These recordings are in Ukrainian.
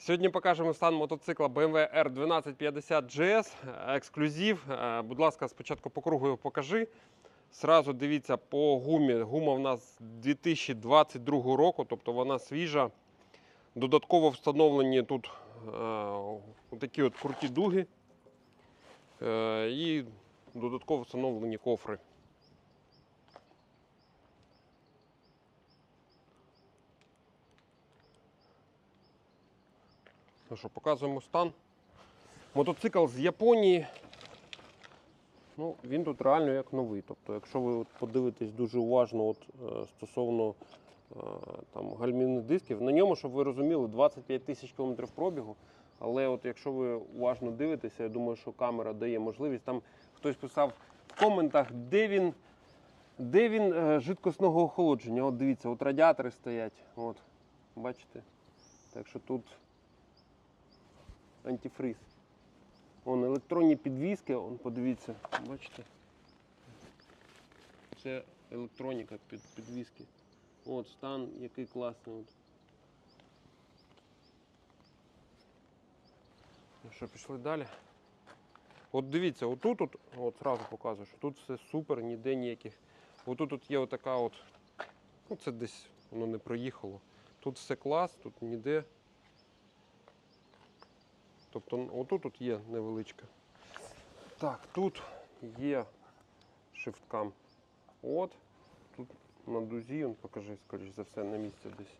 Сьогодні покажемо стан мотоцикла BMW R1250 GS, ексклюзив. Е, Будь ласка, спочатку по кругу його покажи. Сразу дивіться по гумі. Гума в нас 2022 року, тобто вона свіжа. Додатково встановлені тут е, такі от круті дуги е, і додатково встановлені кофри. Ну що, показуємо стан. Мотоцикл з Японії. Ну, він тут реально як новий. Тобто, якщо ви от подивитесь дуже уважно от, е, стосовно е, там, гальмівних дисків, на ньому, щоб ви розуміли, 25 тисяч кілометрів пробігу. Але от якщо ви уважно дивитеся, я думаю, що камера дає можливість. Там хтось писав в коментах, де він, де він е, жидкісного охолодження. От дивіться, от радіатори стоять. От, бачите? Так що тут антифриз. Вон електронні підвіски, он, подивіться, бачите? Це електроніка під підвіски. От стан, який класний. От. Ну що, пішли далі. От дивіться, отут, от, от зразу показую, що тут все супер, ніде ніяких. Отут от є отака от, ну це десь воно не проїхало. Тут все клас, тут ніде. Тобто отут от є невеличка. Так, тут є шифткам. От. Тут на дузі, он покажи, скоріш за все, на місці десь.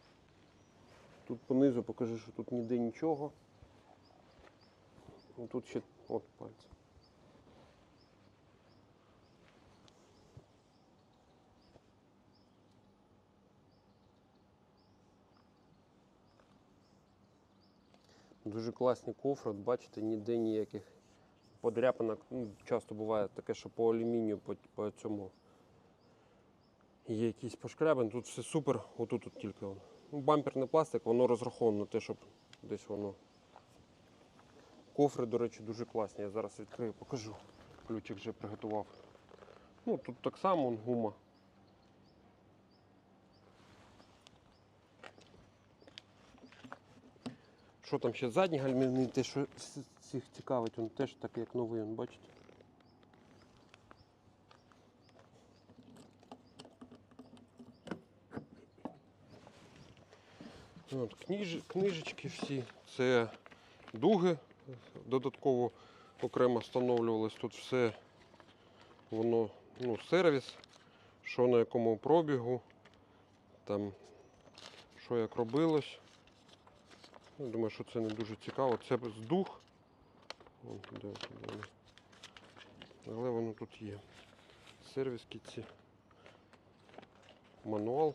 Тут понизу покажи, що тут ніде нічого. Тут ще от пальці. Дуже класні кофри, от бачите, ніде ніяких подряпинок. Ну, часто буває таке, що по алюмінію, по, по цьому є якісь пошкрябини. Тут все супер, отут от тільки воно. Ну, бамперний пластик, воно розраховано те, щоб десь воно. Кофри, до речі, дуже класні. Я зараз відкрию, покажу. Ключик вже приготував. Ну, тут так само гума. Що там ще задній гальмівний, те, що всіх цікавить, він теж так як новий, он, бачите. От, кніж, книжечки всі, це дуги додатково окремо встановлювались. Тут все воно, ну, сервіс, що на якому пробігу, там, що як робилось. Я думаю, що це не дуже цікаво. Це здух. Вон, де, де. Але воно тут є. Сервіски ці. Мануал.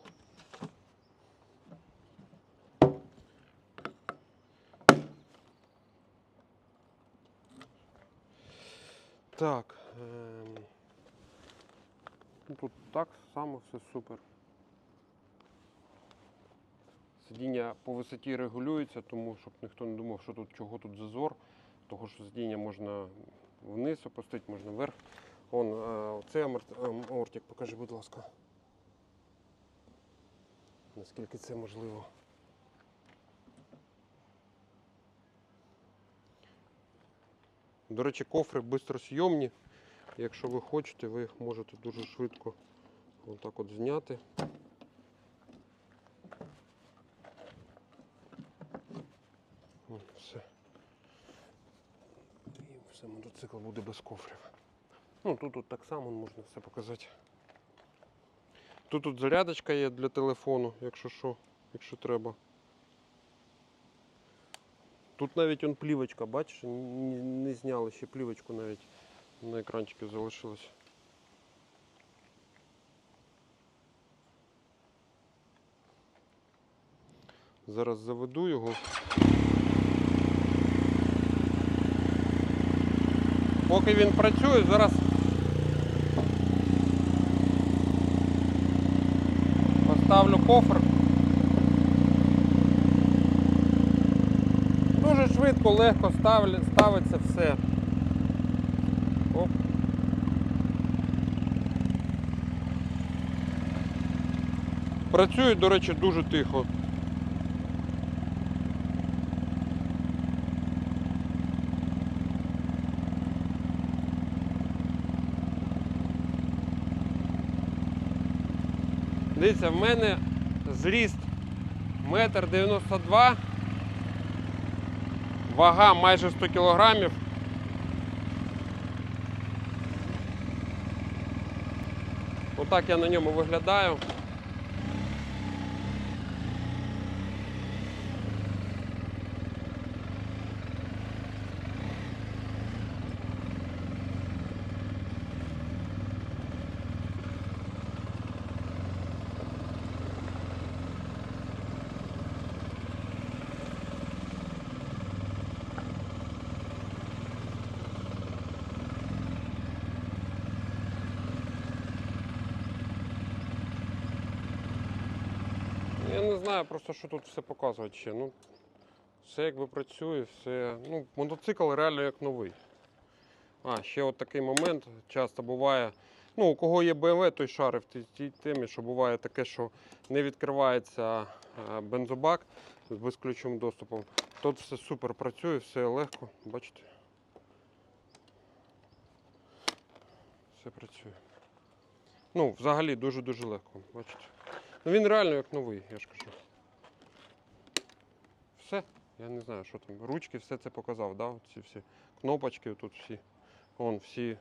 Так. Ем... ну, Тут так само все супер. Сидіння по висоті регулюється, тому щоб ніхто не думав, що тут чого тут зазор. Того що сидіння можна вниз опустити, можна вверх. Вон, е, цей ортик, покажи, будь ласка. Наскільки це можливо. До речі, кофри бистросйомні. Якщо ви хочете, ви їх можете дуже швидко отак от зняти. Все. І все, мотоцикл буде без кофрів. Ну, тут, тут так само можна все показати. Тут тут зарядочка є для телефону, якщо що, якщо треба. Тут навіть он плівочка, бачиш, не, не зняли ще плівочку навіть на екранчику залишилось. Зараз заведу його. Поки він працює, зараз поставлю кофр. Дуже швидко, легко ставиться все. Оп. До речі, дуже тихо. Дивіться, в мене зріст 1,92 м, вага майже 100 кілограмів. Отак я на ньому виглядаю. Я не знаю просто, що тут все показувати ще. Ну, все якби працює, все. Ну, мотоцикл реально як новий. А, ще от такий момент часто буває. Ну, у кого є BMW, той шарив в тій темі, що буває таке, що не відкривається е, бензобак з безключовим доступом. Тут все супер працює, все легко, бачите? Все працює. Ну, взагалі дуже-дуже легко, бачите? Ну він реально як новий, я ж кажу. Все. Я не знаю, що там. Ручки, все це показав, да? Ці всі кнопочки тут всі. Вон всі.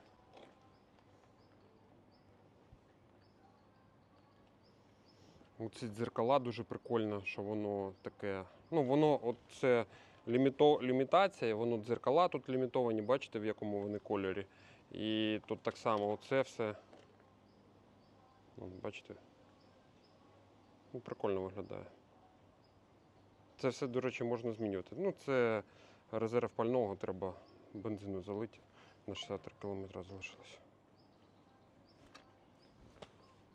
Ці дзеркала дуже прикольно, що воно таке. Ну, воно от це ліміто, лімітація, воно дзеркала тут лімітовані, бачите, в якому вони кольорі. І тут так само оце все. Вон, бачите? Ну, прикольно виглядає. Це все, до речі, можна змінювати. Ну, це резерв пального, треба бензину залити. На 63 км залишилось.